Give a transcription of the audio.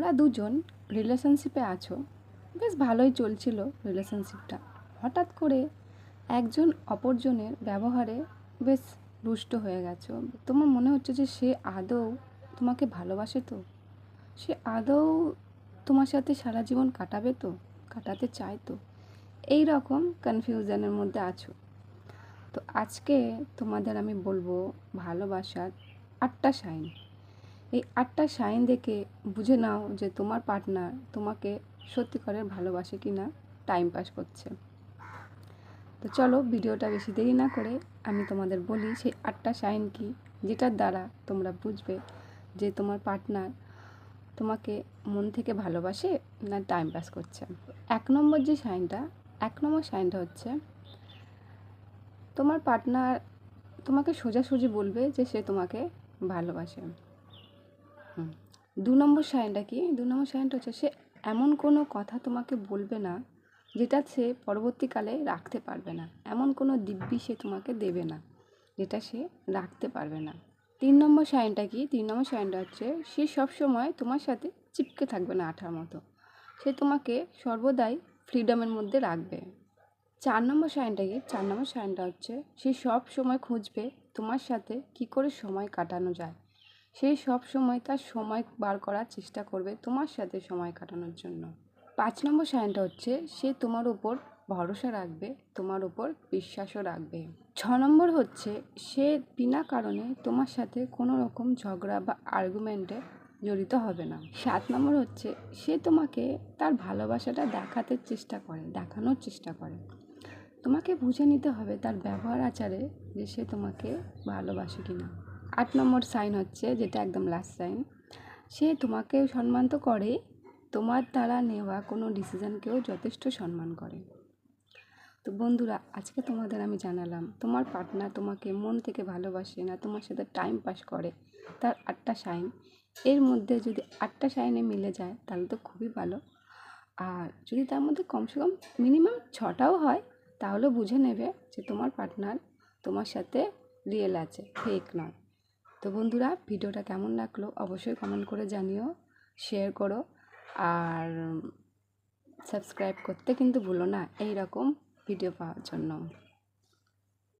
তোমরা দুজন রিলেশনশিপে আছো। বেশ ভালোই চলছিল রিলেশনশিপটা হঠাৎ করে একজন অপরজনের ব্যবহারে বেশ রুষ্ট হয়ে গেছো। তোমার মনে হচ্ছে যে সে আদৌ তোমাকে ভালোবাসে তো? সে আদৌ তোমার সাথে সারা জীবন কাটাবে তো? কাটাতে চায় তো? এই রকম কনফিউশনের মধ্যে আছো। তো আজকে তোমাদের আমি বলব ভালোবাসার আটটা সাইন এই আটটা সাইন দেখে বুঝে নাও যে তোমার পার্টনার তোমাকে সত্যিকারের ভালোবাসে কি না টাইম পাস করছে তো চলো ভিডিওটা বেশি দেরি না করে আমি তোমাদের বলি সেই আটটা সাইন কি, যেটার দ্বারা তোমরা বুঝবে যে তোমার পার্টনার তোমাকে মন থেকে ভালোবাসে না টাইম পাস করছে এক নম্বর যে সাইনটা, এক নম্বর সাইনটা হচ্ছে, তোমার পার্টনার তোমাকে সোজাসুজি বলবে যে সে তোমাকে ভালোবাসে। দু নম্বর সাইনটা কি? দু নম্বর সাইনটা হচ্ছে, সে এমন কোনো কথা তোমাকে বলবে না যেটা সে পরবর্তীকালে রাখতে পারবে না। এমন কোনো দিব্যি সে তোমাকে দেবে না যেটা সে রাখতে পারবে না। তিন নম্বর সাইনটা কি? তিন নম্বর সাইনটা হচ্ছে, সে সবসময় তোমার সাথে চিপকে থাকবে না আঠার মতো। সে তোমাকে সর্বদাই ফ্রিডমের মধ্যে রাখবে। চার নম্বর সাইনটা কি? চার নম্বর সাইনটা হচ্ছে, সে সব সময় খুঁজবে তোমার সাথে কি করে সময় কাটানো যায়। সে সব সময় তার সময় বার করার চেষ্টা করবে তোমার সাথে সময় কাটানোর জন্য। পাঁচ নম্বর সাইনটা হচ্ছে, সে তোমার উপর ভরসা রাখবে, তোমার উপর বিশ্বাসও রাখবে। ছ নম্বর হচ্ছে, সে বিনা কারণে তোমার সাথে কোনো রকম ঝগড়া বা আর্গুমেন্টে জড়িত হবে না। সাত নম্বর হচ্ছে, সে তোমাকে তার ভালোবাসাটা দেখাতে চেষ্টা করে, দেখানোর চেষ্টা করে। তোমাকে বুঝে নিতে হবে তার ব্যবহার আচারে যে সে তোমাকে ভালোবাসে কি না আট নম্বর সাইন হচ্ছে, যেটা একদম লাস্ট সাইন। সে তোমাকে সম্মান তো করে তোমার দ্বারা নেওয়া কোনো ডিসিশনকেও যথেষ্ট সম্মান করে। তো বন্ধুরা, আজকে তোমাদের আমি জানালাম, তোমার পার্টনার তোমাকে মন থেকে ভালোবাসে না, তোমার সাথে টাইম পাস করে, তার আটটা সাইন। এর মধ্যে যদি আটটা সাইনে মিলে যায়, তাহলে তো খুবই ভালো। আর যদি তার মধ্যে কমসে কম মিনিমাম ছটাও হয়, তাহলে বুঝে নেবে যে তোমার পার্টনার তোমার সাথে রিয়েল আছে ফেক নয়। তো বন্ধুরা, ভিডিওটা কেমন লাগল অবশ্যই কমেন্ট করে জানিও শেয়ার করো আর সাবস্ক্রাইব করতে কিন্তু ভুলো না এই রকম ভিডিও পাওয়ার জন্য।